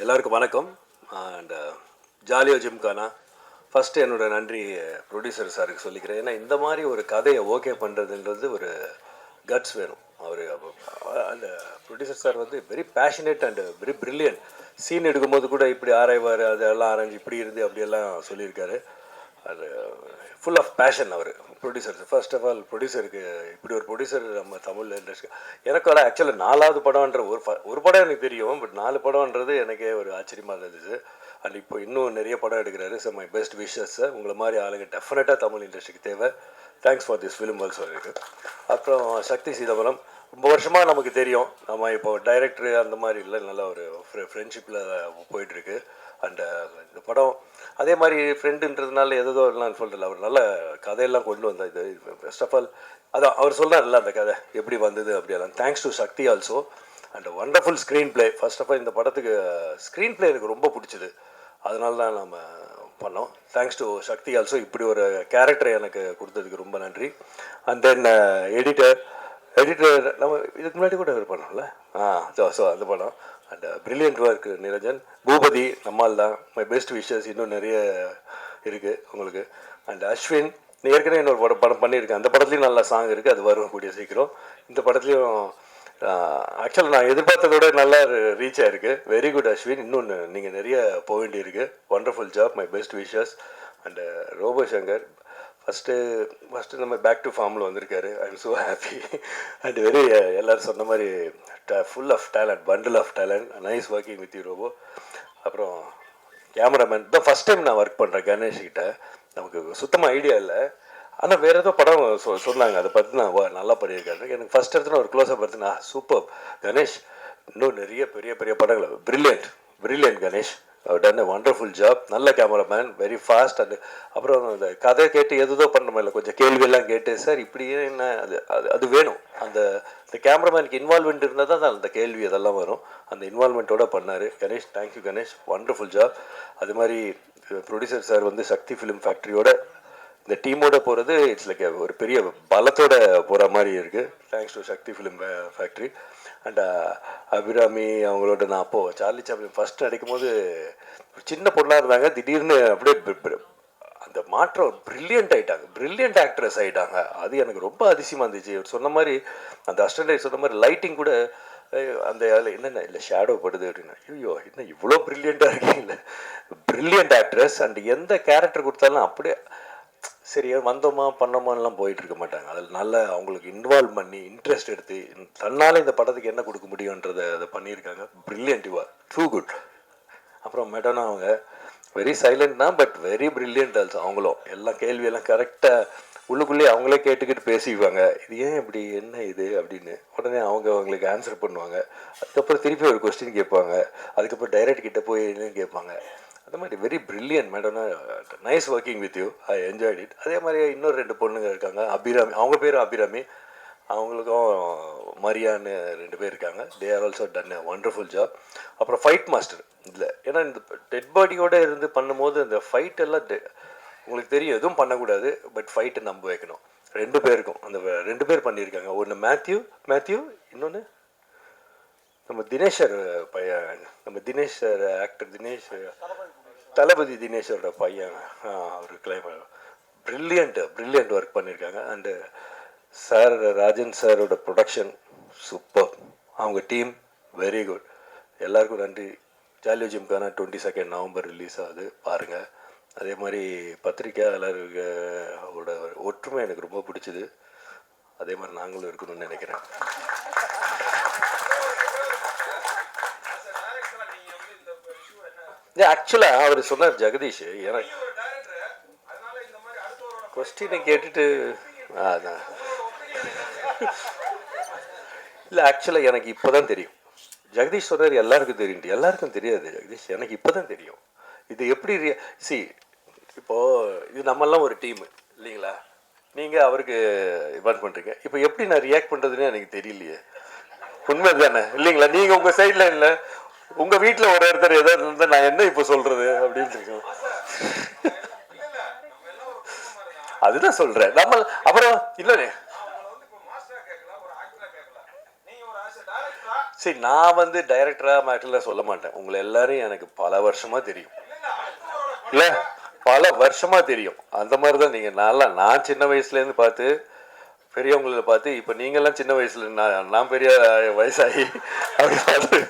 எல்லாருக்கும் வணக்கம். And ஜாலியோ gymkhana. First என்னோட நன்றி ப்ரொடியூசர் சாருக்கு சொல்லிக்கிறேன். ஏன்னா இந்த மாதிரி ஒரு கதையை ஓகே பண்ணுறதுன்றது ஒரு கட்ஸ் வேணும். அவர் அந்த ப்ரொடியூசர் சார் வந்து very passionate and very brilliant scene எடுக்கும்போது கூட இப்படி ஆராய்வார் அதெல்லாம் ஆராய்ஞ்சு இப்படி இருந்து அப்படியெல்லாம் சொல்லியிருக்காரு. அது ஃபுல் ஆஃப் பேஷன் அவர். ப்ரொடியூசர் ஃபர்ஸ்ட் ஆஃப் ஆல் ப்ரொடியூசருக்கு இப்படி ஒரு ப்ரொடியூசர் நம்ம தமிழ் இண்டஸ்ட்ரி எனக்கு வர ஆக்சுவலாக நாலாவது படம்ன்ற ஒரு ஃப- ஒரு படம் எனக்கு தெரியும் பட் நாலு படம்ன்றது எனக்கே ஒரு ஆச்சரியமாக இருந்தது. அண்ட் இப்போ இன்னும் நிறைய படம் எடுக்கிறாரு. ஸோ மை பெஸ்ட் விஷஸ் உங்களை மாதிரி ஆளுங்க டெஃபினட்டாக தமிழ் இண்டஸ்ட்ரிக்கு தேவை. Thanks for this film also இருக்கு அப்புறம் சக்தி சீதாபரம். ரொம்ப வருஷமாக நமக்கு தெரியும். நம்ம இப்போ டைரக்டர் அந்த மாதிரி இல்லை. நல்ல ஒரு ஃப்ரெண்ட்ஷிப்பில் போயிட்டுருக்கு அந்த இந்த படம் அதே மாதிரி ஃப்ரெண்டுன்றதுனால எதோ எல்லாம் சொல்கிறல அவர் நல்ல கதையெல்லாம் கொண்டு வந்தார் இது. ஃபர்ஸ்ட் ஆஃப் ஆல் அதான் அவர் சொல்கிறார்ல அந்த கதை எப்படி வந்தது அப்படியெல்லாம். Thanks to Sakthi also and wonderful screenplay first of all இந்த படத்துக்கு ஸ்க்ரீன் பிளே எனக்கு ரொம்ப பிடிச்சது. அதனால தான் நம்ம பண்ணோம். தேங்க்ஸ் டு சக்தி ஆல்சோ இப்படி ஒரு கேரக்டர் எனக்கு கொடுத்ததுக்கு ரொம்ப நன்றி. அண்ட் தென் எடிட்டர் எடிட்டர் நம்ம இதுக்கு முன்னாடி கூட ஒரு படம்ல. ஆ ஸோ ஸோ அந்த படம். And brilliant work Niranjan Boopathy நம்மால் தான். மை பெஸ்ட் விஷஸ் இன்னும் நிறைய இருக்குது உங்களுக்கு. அண்ட் அஸ்வின் நீ ஏற்கனவே இன்னொரு படம் படம் பண்ணியிருக்கேன் அந்த படத்துலையும் நல்ல சாங் இருக்குது அது வரும் கூடிய சீக்கிரம். இந்த படத்துலையும் ஆக்சுவலாக நான் எதிர்பார்த்ததோட நல்லா ரீச் ஆயிருக்கு வெரி குட் அஸ்வின் இன்னொன்று நீங்கள் நிறைய போக வேண்டியிருக்கு. Wonderful job my best wishes and Robo Shankar first first நம்ம பேக் டு ஃபார்மில் வந்திருக்காரு. I am so happy and very எல்லோரும் சொன்ன மாதிரி full of talent bundle of talent nice working with you Robo அப்புறம் கேமராமேன் தான் ஃபஸ்ட் டைம் நான் work பண்ணுறேன் கணேஷ் கிட்ட. நமக்கு சுத்தமாக ஐடியா இல்லை. ஆனால் வேறு ஏதோ படம் சொ சொன்னாங்க. அதை பார்த்து நான் நல்லா பண்ணியிருக்காரு. எனக்கு ஃபஸ்ட் இடத்துல ஒரு க்ளோஸாக பார்த்து நான் சூப்பர் கணேஷ் இன்னும் நிறைய பெரிய பெரிய படங்கள். Brilliant brilliant Ganesh done wonderful job நல்ல கேமராமேன் வெரி ஃபாஸ்ட் அண்ட் அப்புறம் அந்த கதை கேட்டு எதுதோ பண்ண முடியல கொஞ்சம் கேள்வியெல்லாம் கேட்டு சார் இப்படியே என்ன? அது அது அது வேணும். அந்த இந்த கேமராமேனுக்கு இன்வால்மெண்ட் இருந்தால் தான் அந்த கேள்வி அதெல்லாம் வரும். அந்த இன்வால்மெண்ட்டோட பண்ணார். Ganesh thank you Ganesh. Wonderful job அது மாதிரி ப்ரொடியூசர் சார் வந்து சக்தி ஃபிலிம் ஃபேக்ட்ரியோட இந்த டீமோட போகிறது இட்ஸ் லைக் ஒரு பெரிய பலத்தோட போகிற மாதிரி இருக்குது thanks to Sakthi film factory and Abirami அவங்களோட நான் அப்போது சார்லி சாப்ளின் ஃபஸ்ட் நடிக்கும் போது ஒரு சின்ன பொண்ணாக இருந்தாங்க. திடீர்னு அப்படியே அந்த மாற்றம் பிரில்லியன்ட் ஆயிட்டாங்க. பிரில்லியன்ட் ஆக்ட்ரஸ் ஆயிட்டாங்க. அது எனக்கு ரொம்ப அதிசயமாக இருந்துச்சு. அவர் சொன்ன மாதிரி அந்த அஸ்டன்டை சொன்ன மாதிரி லைட்டிங் கூட அந்த ஆளு என்னென்ன இல்லை ஷேடோ படுது அப்படின்னா. ஐயோ என்ன இவ்வளோ பிரில்லியண்ட்டாக இருக்கீங்களே ப்ரில்லியண்ட் ஆக்ட்ரஸ் அண்ட் எந்த கேரக்டர் கொடுத்தாலும் அப்படியே சரி வந்தோமா பண்ணோமான்லாம் போயிட்டு இருக்க மாட்டாங்க. அதில் நல்ல அவங்களுக்கு இன்வால்வ் பண்ணி இன்ட்ரெஸ்ட் எடுத்து தன்னால் இந்த படத்துக்கு என்ன கொடுக்க முடியுன்றதை அதை பண்ணியிருக்காங்க. ப்ரில்லியன்ட் யூ டூ குட் அப்புறம் மெடனா அவங்க வெரி சைலண்ட் தான் பட் வெரி பிரில்லியன்ட் ஆல்சோ அவங்களும். எல்லாம் கேள்வியெல்லாம் கரெக்டாக உள்ளுக்குள்ளேயே அவங்களே கேட்டுக்கிட்டு பேசிக்குவாங்க. இது ஏன் இப்படி என்ன இது அப்படின்னு. உடனே அவங்க அவங்களுக்கு ஆன்சர் பண்ணுவாங்க. அதுக்கப்புறம் திருப்பி ஒரு கொஸ்டின் கேட்பாங்க. அதுக்கப்புறம் டைரக்ட் கிட்ட போய் என்னன்னு கேட்பாங்க. அந்த மாதிரி very brilliant மேடம்னா nice working with you I enjoyed it அதே மாதிரி இன்னொரு ரெண்டு பொண்ணுங்க இருக்காங்க. அபிராமி அவங்க பேர் அபிராமி. அவங்களுக்கும் மரியான்னு ரெண்டு பேர் இருக்காங்க. They are also done wonderful job அப்புறம் ஃபைட் மாஸ்டர் இதில் ஏன்னா இந்த டெட் பாடியோட இருந்து பண்ணும்போது இந்த ஃபைட் எல்லாம் உங்களுக்கு தெரியும் எதுவும் பண்ணக்கூடாது. பட் ஃபைட்டை நம்ப வைக்கணும். ரெண்டு பேருக்கும். அந்த ரெண்டு பேர் பண்ணியிருக்காங்க. ஒன்று மேத்யூ மேத்யூ இன்னொன்று நம்ம தினேஷர் பையன். நம்ம தினேஷ் ஆக்டர் தினேஷ். தளபதி தினேஷோட பையன் அவர் கிளைம் பிரில்லியண்ட் ப்ரில்லியண்ட் ஒர்க் பண்ணியிருக்காங்க அண்டு சார் ராஜன் சாரோட ப்ரொடக்ஷன் சூப்பர் அவங்க டீம் வெரி குட் எல்லாருக்கும் நன்றி. Jolly O Gymkhana twenty second November release ஆகுது. பாருங்கள் அதே மாதிரி பத்திரிகையாளர்களோட ஒற்றுமை எனக்கு ரொம்ப பிடிச்சிது அதே மாதிரி நாங்களும் இருக்கணும்னு நினைக்கிறேன் ஆக்சுவலாக அவர் சொன்னார் ஜெகதீஷ் எனக்கு கொஸ்டினை கேட்டுட்டு அதான். இல்லை ஆக்சுவலாக எனக்கு இப்போ தான் தெரியும். ஜெகதீஷ் சொன்னார் எல்லாருக்கும் தெரியும். எல்லாருக்கும் தெரியாது ஜெகதீஷ். எனக்கு இப்போ தான் தெரியும். இது எப்படி சி இப்போது இது நம்மெல்லாம் ஒரு டீம் இல்லைங்களா? நீங்கள் அவருக்கு இன்வைட் பண்ணுறீங்க இப்போ எப்படி நான் ரியாக்ட் பண்ணுறதுன்னு எனக்கு தெரியலையே. உண்மை தானே இல்லைங்களா நீங்கள் உங்கள் சைடில் இல்லை. உங்க வீட்டுல ஒரு ஒருத்தர் ஏதாவது இருந்தா நான் என்ன இப்ப சொல்றது அப்படின்னு இருக்கோம் அதுதான் சொல்றேன். நம்ம அப்புறம் இல்லைண்ணே சரி நான் வந்து டைரக்டரா மேட்டர்ல சொல்ல மாட்டேன். உங்களை எல்லாரையும் எனக்கு பல வருஷமா தெரியும். இல்ல பல வருஷமா தெரியும். அந்த மாதிரி தான் நல்லா நான் சின்ன வயசுல இருந்து பார்த்து பெரியவங்கள பார்த்து இப்போ நீங்கள்லாம் சின்ன வயசுல நான் நான் பெரிய வயசாகி அப்படி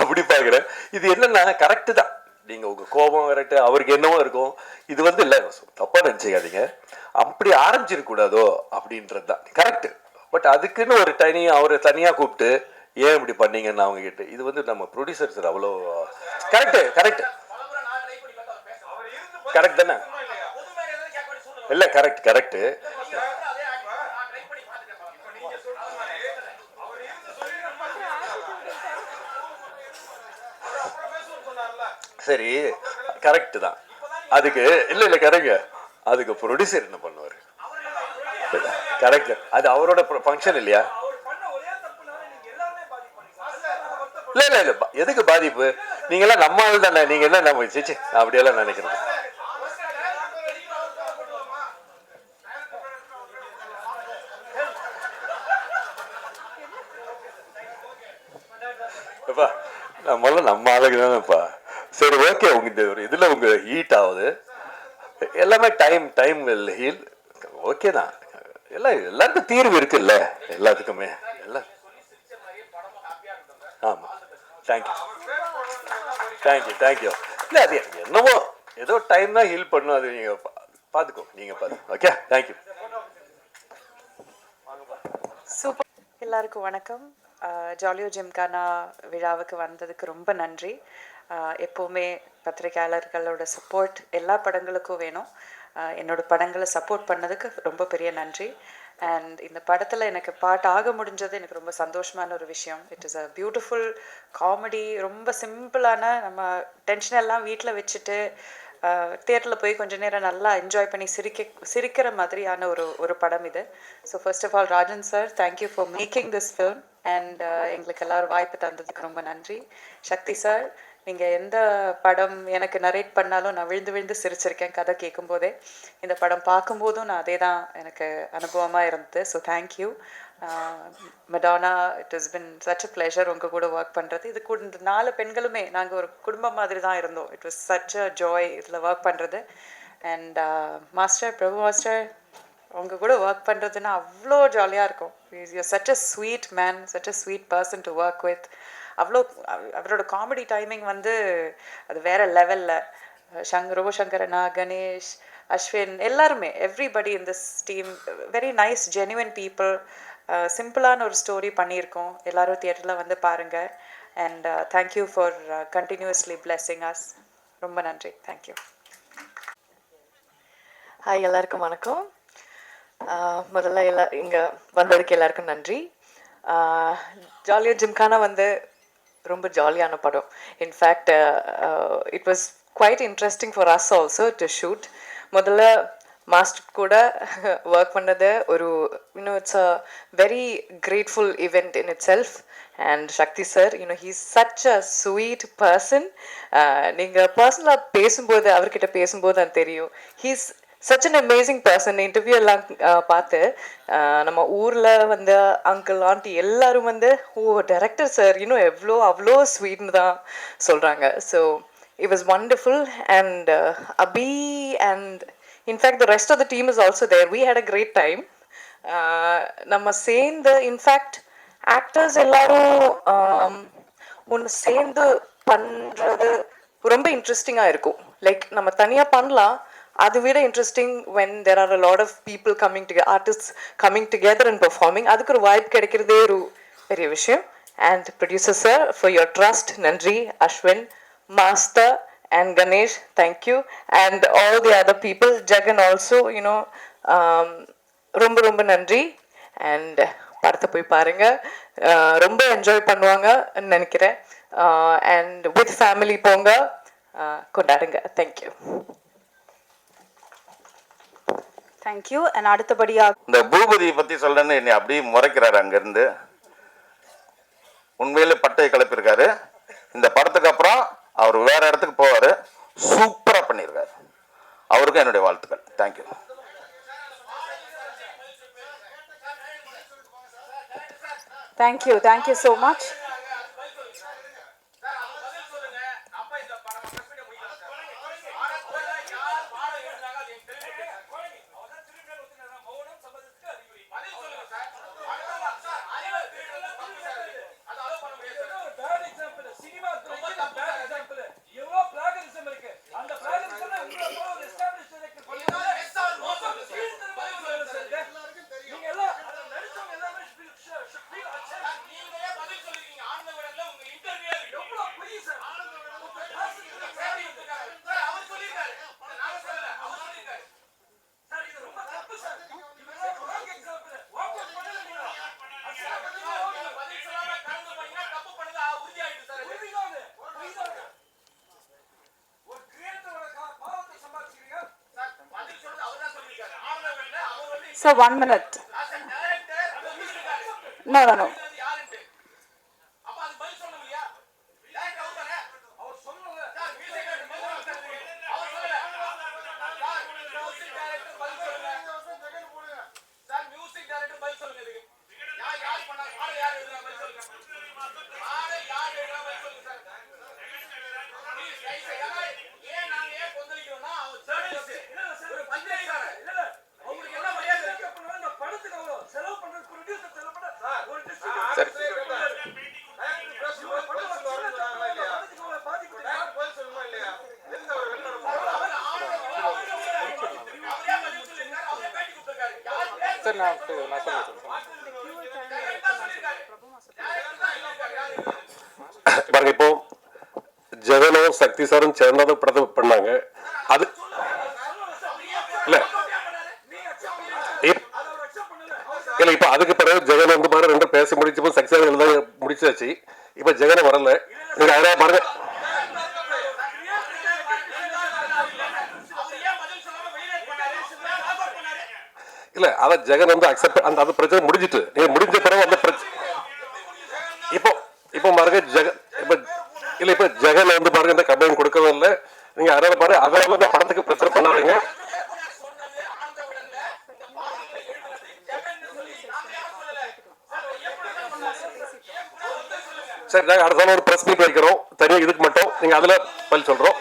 அப்படி பார்க்குறேன். இது என்னன்னா கரெக்டு தான். நீங்கள் உங்கள் கோபம் கரெக்டு அவருக்கு என்னவோ இருக்கும். இது வந்து இல்லை தப்பாக நினச்சிக்காதீங்க. அப்படி ஆரம்பிச்சிருக்கூடாதோ அப்படின்றது தான். கரெக்டு பட் அதுக்குன்னு ஒரு தனி அவரை தனியாக கூப்பிட்டு ஏன் இப்படி பண்ணீங்கன்னு அவங்க கிட்ட? இது வந்து நம்ம ப்ரொடியூசர் சார் அவ்வளோ கரெக்டு கரெக்ட் கரெக்ட் தானே? இல்லை கரெக்ட் கரெக்டு சரி கரெக்ட் தான். அதுக்கு இல்லை இல்லை கரெக்ட் அதுக்கு ப்ரொடியூசர் என்ன பண்ணுவார்? கரெக்ட் அது அவரோட ஃபங்க்ஷன் இல்லையா? இல்லை இல்லை இல்லை. எதுக்கு பாதிப்பு? நீங்களாம் நம்ம ஆள் தானே. நீங்கள் என்ன நம்ம சிச்சு அப்படியெல்லாம் நினைக்கிறது? நம்மளும் நம்ம ஆளுக்கு தானேப்பா. சரி ஓகே உங்க இந்த ஒரு இதில் உங்க ஹீட் ஆகுது. எல்லாமே time time will heal okay தான். எல்லாம் எல்லாருக்கும் தீர்வு இருக்குல்ல? எல்லாத்துக்குமே. எல்லாம் ஆமாம் தேங்க்யூ தேங்க்யூ தேங்க்யூ இல்லை அது என்னவோ ஏதோ டைம் தான் ஹீல் பண்ணும். அது நீங்கள் பார்த்துக்கோ நீங்கள் பார்த்து ஓகே தேங்க்யூ சூப்பர் எல்லாருக்கும் வணக்கம். ஜாலியோ ஜிம்கானா விழாவுக்கு வந்ததுக்கு ரொம்ப நன்றி. எப்போவுமே பத்திரிகையாளர்களோட சப்போர்ட் எல்லா படங்களுக்கும் வேணும். என்னோடய என்னோட படங்களை சப்போர்ட் பண்ணதுக்கு ரொம்ப பெரிய நன்றி. அண்ட் இந்த படத்தில் எனக்கு பாட்டு ஆக முடிஞ்சது எனக்கு ரொம்ப சந்தோஷமான ஒரு விஷயம். It is a beautiful comedy ரொம்ப சிம்பிளான நம்ம டென்ஷன் எல்லாம் வீட்டில் வச்சுட்டு தியேட்டரில் போய் கொஞ்ச நேரம் நல்லா என்ஜாய் பண்ணி சிரிக்க சிரிக்கிற மாதிரியான ஒரு ஒரு படம் இது. So first of all Rajan sir thank you for making this film and எங்களுக்கு எல்லாரும் வாய்ப்பு தந்ததுக்கு ரொம்ப நன்றி. சக்தி சார் நீங்கள் எந்த படம் எனக்கு நரேட் பண்ணாலும் நான் விழுந்து விழுந்து சிரிச்சிருக்கேன் கதை கேட்கும்போதே இந்த படம் பார்க்கும்போதும் நான் அதே தான் எனக்கு அனுபவமாக இருந்தது. So thank you மெடானா it is been such a pleasure உங்கள் கூட ஒர்க் பண்ணுறது இது கூட இந்த நாலு பெண்களுமே நாங்கள் ஒரு குடும்பம் மாதிரி தான் இருந்தோம். It was such a joy இதில் ஒர்க் பண்ணுறது அண்ட் மாஸ்டர் பிரபு மாஸ்டர் உங்கள் கூட ஒர்க் பண்ணுறதுன்னா அவ்வளோ ஜாலியாக இருக்கும். You such a sweet man such a sweet person to work with அவ்வளோ அவரோட காமெடி டைமிங் வந்து அது வேற லெவலில் சங் ரோபோசங்கரனா கணேஷ் அஸ்வின் எல்லாருமே everybody in this team very nice genuine people சிம்பிளான ஒரு ஸ்டோரி பண்ணியிருக்கோம். எல்லாரும் தியேட்டரில் வந்து பாருங்கள் and thank you for continuously blessing us ரொம்ப நன்றி. தேங்க்யூ ஹாய் எல்லாருக்கும் வணக்கம். முதல்ல எல்லா இங்கே வந்ததுக்கு எல்லாருக்கும் நன்றி. ஜாலியாக ஜிம்கானா வந்து ரொம்ப ஜாலியான படம். In fact it was quite interesting for us also to shoot முதல்ல மாஸ்டர் கூட ஒர்க் பண்ணது ஒரு you know it's a very grateful event in itself and Shakti sir you know he such a sweet person நீங்கள் பர்சனலாக பேசும்போது அவர்கிட்ட பேசும்போது அது தெரியும். He's such an amazing person interview எல்லாம் பார்த்து நம்ம ஊரில் வந்து அங்கிள் ஆண்டி எல்லாரும் வந்து ஓ டைரக்டர் சார் இன்னும் எவ்வளோ அவ்வளோ ஸ்வீட்னு தான் சொல்கிறாங்க so it was wonderful and Abhi and in fact the rest of the team is also there we had a great time நம்ம சேர்ந்து இன்ஃபேக்ட் ஆக்டர்ஸ் எல்லாரும் ஒன்று சேர்ந்து பண்ணுறது ரொம்ப இன்ட்ரெஸ்டிங்காக இருக்கும். லைக் நம்ம தனியாக பண்ணலாம் அதை விட interesting when there are a lot of people coming together artist coming together and performing அதுக்கு ஒரு வாய்ப்பு கிடைக்கிறதே ஒரு பெரிய விஷயம். And producer sir for your trust நன்றி. Ashwin master and Ganesh, thank you, and all the other people, Jagan also, you know, um, ரொம்ப ரொம்ப நன்றி. அண்ட் படத்தை போய் பாருங்க. Uh, ரொம்ப என்ஜாய் பண்ணுவாங்கன்னு நினைக்கிறேன். அண்ட் வித் ஃபேமிலி போங்க. Uh, கொண்டாடுங்க. Thank you thank you and அடுத்தபடியாக இந்த பூபதியை பற்றி சொல்லணும்னு என்னை அப்படியே முறைக்கிறாரு அங்கேருந்து. உண்மையிலே பட்டையை கிளப்பியிருக்காரு. இந்த படத்துக்கு அப்புறம் அவர் வேற இடத்துக்கு போவார். சூப்பராக பண்ணியிருக்காரு. அவருக்கும் என்னுடைய வாழ்த்துக்கள். Thank you thank you thank you so much Sir, one minute. No, no, no. No. பாருங்க இப்போ ஜெகனும் சக்தி சாரும் சேர்ந்ததும் படத்தை பண்ணாங்க அது இல்ல இல்ல இப்ப அதுக்கு பிறகு ஜெகன் வந்து பாருங்க ரெண்டும் பேசி முடிச்சப்போ சக்தி சார் எழுத முடிச்சாச்சு இப்ப ஜெகனை வரல நீங்க பாருங்க இல்ல அத ஜெகன் வந்து அக்செப்ட் அந்த அந்த பிரச்சனை முடிஞ்சிட்டு. நீங்க முடிஞ்ச பிறகு அந்த பிரச்சனை இப்போ இப்போ பாருங்க ஜெகன் இப்ப இல்ல இப்ப ஜெகன் வந்து பாருங்க இந்த கம்பெனி கொடுக்கவும் இல்லை. நீங்க அதனால பாரு அதனால இந்த படத்துக்கு பிரச்சனை பண்ணாதீங்க. சரி நாங்க அடுத்த ஒரு பிரஸ் மீட் வைக்கிறோம். தனியா இதுக்கு மட்டும். நீங்க அதுல பதில் சொல்றோம்.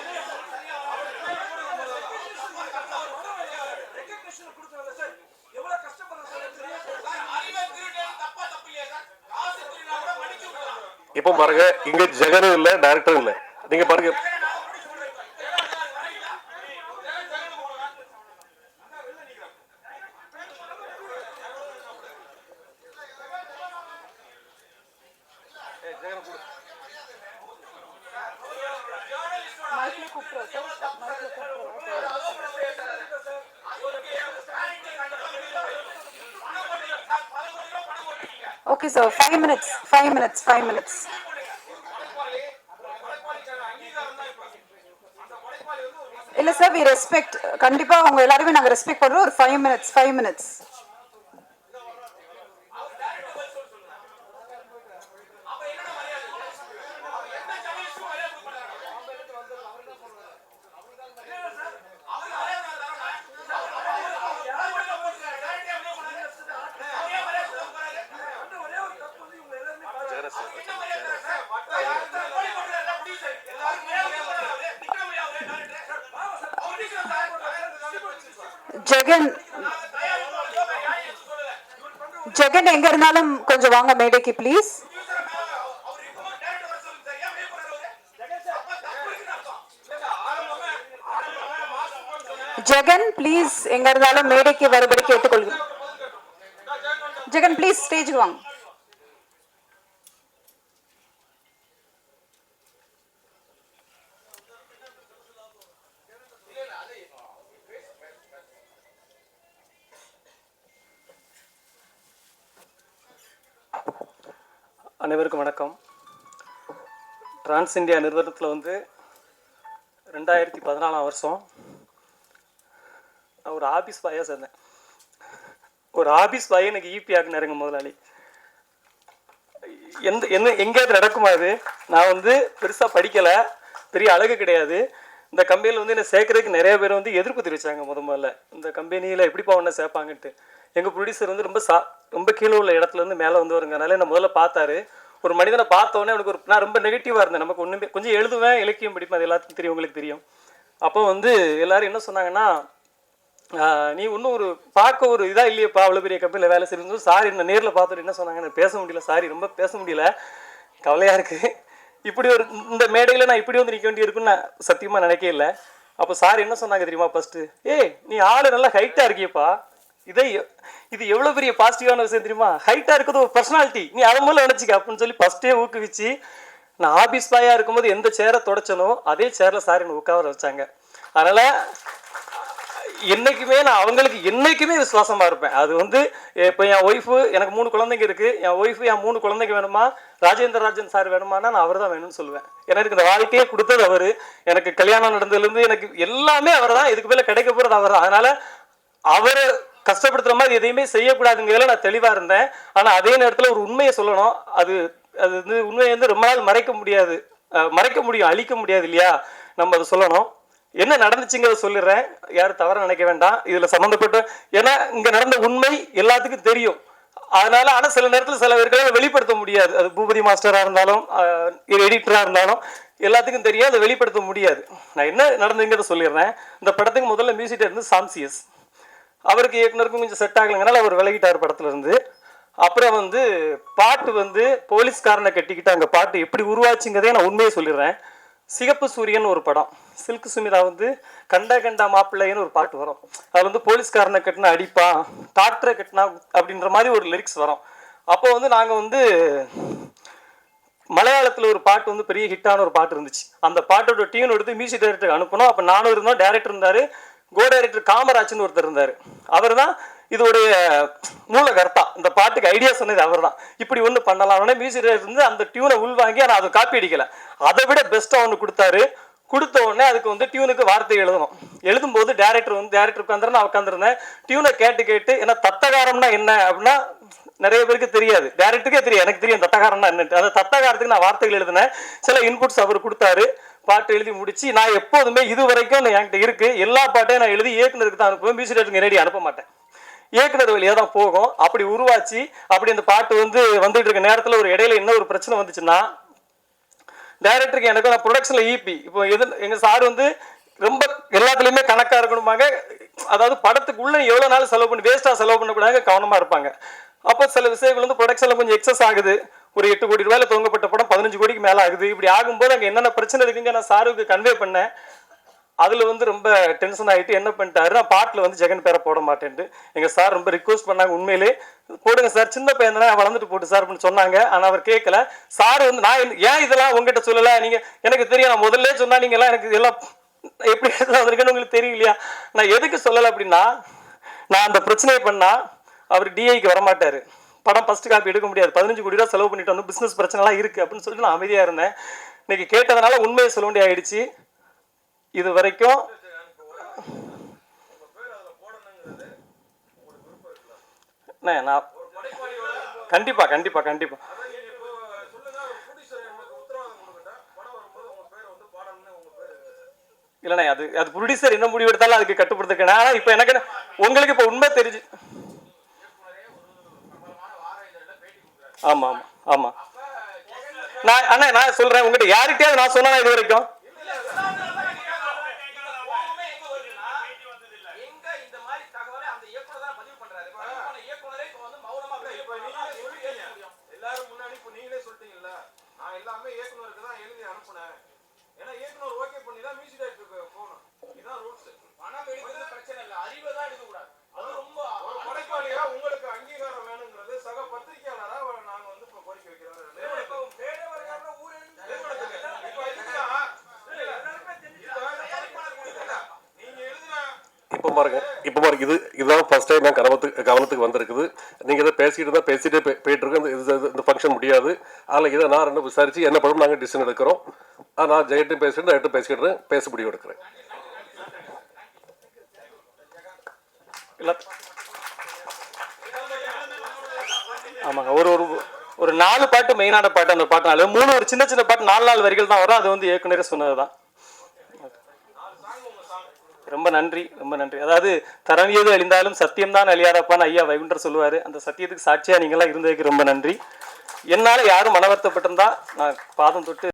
இப்போ பாருங்க இங்க ஜெகனும் இல்ல டைரக்டரும் இல்ல. நீங்க பாருங்க okay sir five minutes five minutes five minutes இல்ல சார் வி ரெஸ்பெக்ட் கண்டிப்பா அவங்க எல்லாருமே நாங்கள் ரெஸ்பெக்ட் பண்றோம். ஒரு five minutes five minutes Jagan Jagan எங்க இருந்தாலும் கொஞ்சம் வாங்க மேடைக்கு ப்ளீஸ் ஜெகன் ப்ளீஸ் எங்க இருந்தாலும் மேடைக்கு வரும்படி கேட்டுக்கொள்கிறேன் ஜெகன் ப்ளீஸ் ஸ்டேஜுக்கு வாங்க. அனைவருக்கும் வணக்கம். டிரான்ஸ் இந்தியா நிறுவனத்தில் வந்து ரெண்டாயிரத்தி பதினாலாம் வருஷம் நான் ஒரு ஆபீஸ் பாயாக சேர்ந்தேன். ஒரு ஆபீஸ் பாய் எனக்கு ஈபி ஆக்குனாருங்க முதலாளி. எந்த என்ன எங்கேயாவது நடக்குமா இது? நான் வந்து பெருசாக படிக்கலை. பெரிய அழகு கிடையாது. இந்த கம்பெனியில் வந்து என்னை சேர்க்கறதுக்கு நிறைய பேர் வந்து எதிர்ப்பு தெரிவிச்சாங்க முத முதல்ல. இந்த கம்பெனியில் எப்படிப்பா உன்னை சேர்ப்பாங்கன்ட்டு. எங்கள் ப்ரொடியூசர் வந்து ரொம்ப சா ரொம்ப கீழே உள்ள இடத்துல இருந்து மேலே வந்து வருங்கனால என்ன முதல்ல பார்த்தாரு. ஒரு மனிதனை பார்த்தோன்னே அவனுக்கு ஒரு நான் ரொம்ப நெகட்டிவாக இருந்தேன். நமக்கு ஒன்றுமே கொஞ்சம் எழுதுவேன் இலக்கியம் படிப்பேன் அது எல்லாத்துக்கும் தெரியும் உங்களுக்கு தெரியும். அப்போ வந்து எல்லாரும் என்ன சொன்னாங்கன்னா நீ இன்னும் ஒரு பார்க்க ஒரு இதாக இல்லையேப்பா அவ்வளோ பெரிய கம்பெனியில் வேலை செய்யும்போது சாரி என்ன நேரில் பார்த்துட்டு என்ன சொன்னாங்க பேச முடியல சாரி ரொம்ப பேச முடியல. கவலையாக இருக்குது இப்படி ஒரு இந்த மேடையில் நான் இப்படி வந்து நிற்க வேண்டியிருக்குன்னு நான் சத்தியமாக நினைக்கவே இல்லை. அப்போ சார் என்ன சொன்னாங்க தெரியுமா ஃபஸ்ட்டு ஏய் நீ ஆள் நல்லா ஹைட்டாக இருக்கியப்பா. இதை இது எவ்வளோ பெரிய பாசிட்டிவான விஷயம் தெரியுமா? ஹைட்டாக இருக்கிறது ஒரு பர்சனாலிட்டி நீ அதை மூலம் நினச்சிக்க அப்படின்னு சொல்லி ஃபஸ்ட்டே ஊக்குவிச்சு நான் ஆபீஸ் பாயாக இருக்கும்போது எந்த சேரை தொடச்சனோ அதே சேரில் சார் என்னை உட்கார வச்சாங்க. அதனால் என்னைக்குமே நான் அவங்களுக்கு என்னைக்குமே விசுவாசமா இருப்பேன். அது வந்து இப்போ என் ஒய்ஃபு எனக்கு மூணு குழந்தைங்க இருக்கு. என் ஒய்ஃபு என் மூணு குழந்தைங்க வேணுமா? ராஜேந்திர ராஜன் சார் வேணுமானா நான் அவர் தான் வேணும்னு சொல்லுவேன். ஏன்னா எனக்கு இந்த வாழ்க்கையே கொடுத்தது அவர். எனக்கு கல்யாணம் நடந்ததுலேருந்து எனக்கு எல்லாமே அவர் தான் இதுக்கு மேலே கிடைக்க போகிறது அவர் தான் அதனால அவரை கஷ்டப்படுத்துற மாதிரி எதையுமே செய்யக்கூடாதுங்கிறதுல நான் தெளிவாக இருந்தேன். ஆனால் அதே நேரத்தில் ஒரு உண்மையை சொல்லணும். அது அது வந்து உண்மையை வந்து ரொம்ப நாள் மறைக்க முடியாது. மறைக்க முடியும் அழிக்க முடியாது இல்லையா? நம்ம அதை சொல்லணும். என்ன நடந்துச்சுங்கிறத சொல்லிடுறேன். யாரும் தவற நினைக்க வேண்டாம். இதில் சம்மந்தப்பட்ட ஏன்னா இங்கே நடந்த உண்மை எல்லாத்துக்கும் தெரியும். அதனால ஆனால் சில நேரத்தில் சில பேர்களை வெளிப்படுத்த முடியாது. அது பூபதி மாஸ்டராக இருந்தாலும் எடிட்டராக இருந்தாலும் எல்லாத்துக்கும் தெரியும். அதை வெளிப்படுத்த முடியாது. நான் என்ன நடந்துங்கிறத சொல்லிடுறேன். இந்த படத்துக்கு முதல்ல மியூசிக் இருந்து சாம்சியஸ். அவருக்கு இயக்குனருக்கும் கொஞ்சம் செட் ஆகலைங்கனால அவர் விலகிட்டார் படத்துல இருந்து அப்புறம் வந்து பாட்டு வந்து போலீஸ்காரனை கட்டிக்கிட்டு அங்கே பாட்டு எப்படி உருவாச்சுங்கிறதே நான் உண்மையை சொல்லிடுறேன். சிகப்பு சூரியன் ஒரு படம். சில்க் சுமிதா வந்து கண்டா கண்டா மாப்பிள்ளைன்னு ஒரு பாட்டு வரும். அது வந்து போலீஸ்காரனை கட்டினா அடிப்பான் டாக்டரை கட்டினா அப்படின்ற மாதிரி ஒரு லிரிக்ஸ் வரும். அப்போ வந்து நாங்கள் வந்து மலையாளத்தில் ஒரு பாட்டு வந்து பெரிய ஹிட்டான ஒரு பாட்டு இருந்துச்சு. அந்த பாட்டோட டியூன் எடுத்து மியூசிக் டைரக்டருக்கு அனுப்பணும். அப்போ நானும் இருந்தோம் டேரக்டர் இருந்தார். கோ டைரக்டர் காமராஜ்னு ஒருத்தர் இருந்தார். அவர் தான் இதோடைய மூலகர்த்தா. இந்த பாட்டுக்கு ஐடியா சொன்னது அவர் தான் இப்படி ஒன்று பண்ணலாம். மியூசிக் டைரக்டர் வந்து அந்த டியூனை உள்வாங்கி ஆனால் அதை காப்பி அடிக்கல. அதை விட பெஸ்ட்டாக ஒன்று கொடுத்தாரு. கொடுத்த உடனே அதுக்கு வந்து டியூனுக்கு வார்த்தை எழுதணும். எழுதும்போது டேரக்டர் வந்து டேரக்டர் உட்காந்துரு நான் உட்காந்துருந்தேன் டியூனை கேட்டு கேட்டு ஏன்னா தத்தகாரம்னா என்ன அப்படின்னா நிறைய பேருக்கு தெரியாது. டேரக்டருக்கே தெரியும் எனக்கு தெரியும் தத்தகாரம்னா என்ன அந்த தத்தகாரத்துக்கு நான் வார்த்தைகள் எழுதினேன். சில இன்புட்ஸ் அவர் கொடுத்தாரு. பாட்டு எழுதி முடிச்சு நான் எப்போதுமே இது வரைக்கும் நான் என்கிட்ட இருக்கு. எல்லா பாட்டையும் நான் எழுதி இயக்குனருக்கு தான் அனுப்புவேன். மியூசிக் டேரக்டருக்கு நேரடி அனுப்ப மாட்டேன். இயக்குனர் வழியாக தான் போகும். அப்படி உருவாச்சு. அப்படி அந்த பாட்டு வந்து வந்துட்டு இருக்க நேரத்தில் ஒரு இடையில என்ன ஒரு பிரச்சனை வந்துச்சுன்னா டைரக்டருக்கு எனக்கு நான் ப்ரொடக்ஷனில் ஈபி இப்போ எது எங்கள் சார் வந்து ரொம்ப எல்லாத்துலேயுமே கணக்காக இருக்கணுமாங்க. அதாவது படத்துக்குள்ளே எவ்வளோ நாள் செலவு பண்ணி வேஸ்ட்டாக செலவு பண்ணக்கூடாது கவனமாக இருப்பாங்க. அப்போ சில விஷயங்கள் வந்து ப்ரொடக்ஷனில் கொஞ்சம் எக்ஸஸ் ஆகுது. ஒரு எட்டு கோடி ரூபாயில துவங்கப்பட்ட படம் பதினஞ்சு கோடிக்கு மேலே ஆகுது. இப்படி ஆகும்போது அங்கே என்னென்ன பிரச்சனை இருக்குங்க? நான் சாருக்கு கன்வே பண்ணேன். அதில் வந்து ரொம்ப டென்ஷன் ஆகிட்டு என்ன பண்ணிட்டாரு? நான் பாட்டில் வந்து ஜெகன் பேரை போட மாட்டேன்ட்டு. எங்கள் சார் ரொம்ப ரிக்வஸ்ட் பண்ணாங்க உண்மையிலே. போடுங்க சார் சின்ன பையன் தானே வளர்ந்துட்டு போட்டு சார் அப்படின்னு சொன்னாங்க. ஆனால் அவர் கேட்கல சார் வந்து நான் ஏன் இதெல்லாம் உங்ககிட்ட சொல்லலை? நீங்கள் எனக்கு தெரியும். நான் முதல்ல சொன்னால் நீங்க எல்லாம் எனக்கு எல்லாம் எப்படி வந்திருக்குன்னு உங்களுக்கு தெரியலையா? நான் எதுக்கு சொல்லலை அப்படின்னா நான் அந்த பிரச்சனையை பண்ணால் அவர் டிஐக்கு வரமாட்டார். படம் ஃபஸ்ட் காப்பி எடுக்க முடியாது. பதினஞ்சு கோடி ரூபா செலவு பண்ணிட்டு வந்து பிஸ்னஸ் பிரச்சனைலாம் இருக்குது அப்படின்னு சொல்லிட்டு நான் அமைதியாக இருந்தேன். இன்னைக்கு கேட்டதுனால உண்மையை சொல்ல வேண்டிய ஆயிடுச்சு. இது வரைக்கும் நான் கண்டிப்பா கண்டிப்பா கண்டிப்பா. இல்லைண்ணே அது அது ப்ரொடியூசர் என்ன முடிவு எடுத்தாலும் அதுக்கு கட்டுப்படுத்துக்கணும் ஆனால் இப்போ எனக்கு உங்களுக்கு இப்போ உண்மை தெரிஞ்சு ஆமாம் ஆமாம் ஆமாம் நான் அண்ணா நான் சொல்கிறேன் உங்ககிட்ட யார்கிட்டயாவது நான் சொன்னா இது வரைக்கும்? எல்லாரும் முன்னாடி நீங்களே நான் எல்லாமே இயக்குனருக்கு தான் எழுதி அனுப்புனேன். ஏன்னா இயக்குனர் ஓகே பண்ணி தான் மியூசிக் டைரக்டருக்கு போகணும். இதுதான் ரூல்ஸ் பணம் எடுக்கிறது பிரச்சனை இல்லை அறிவை தான் எடுக்க கூடாது அது ரொம்ப ஒரு படைப்பாளியா உங்களுக்கு அங்கீகாரம் வேணுங்கிறது சக பத்திரிகையாளரா நாங்க வந்து இப்ப கோரிக்கை வைக்கிறோம் நிறுவனத்துக்கு. நிறுவனத்துக்கு. இப்ப இதுதான் நீங்க எழுதின இப்போ பாருங்க இப்போ பாருங்க இது இதுதான் ஃபர்ஸ்ட் டைம் நான் கவனத்துக்கு கவனத்துக்கு வந்திருக்குது. நீங்கள் இதை பேசிட்டு இருந்தால் பேசிட்டே போயிட்டு இருக்கோம் இந்த- இது- இந்த ஃபங்க்ஷன் முடியாது. அதில் இதை நான் ரெண்டு விசாரிச்சு என்ன படம் நாங்கள் டிசிஷன் எடுக்கிறோம். நான் ஜெயட்டும் பேசிட்டு ஜெயட்டும் பேசிக்கிட்டு பேச முடிவு எடுக்கிறேன். இல்லை ஆமாங்க ஒரு ஒரு ஒரு நாலு பாட்டு மெயினான பாட்டு அந்த பாட்டுனால மூணு ஒரு சின்ன சின்ன பாட்டு நாலு நாலு வரிகள் தான் வரும். அது வந்து ஏற்கனவே சொன்னது தான் ரொம்ப நன்றி ரொம்ப நன்றி. அதாவது தரணியது அழிந்தாலும் சத்தியம்தான் அழியாதப்பான்னு ஐயா வைகுண்டர் சொல்லுவார். அந்த சத்தியத்துக்கு சாட்சியாக நீங்களாம் இருந்ததுக்கு ரொம்ப நன்றி. என்னால் யாரும் மனவர்த்தப்பட்டிருந்தா நான் பாதம் தொட்டு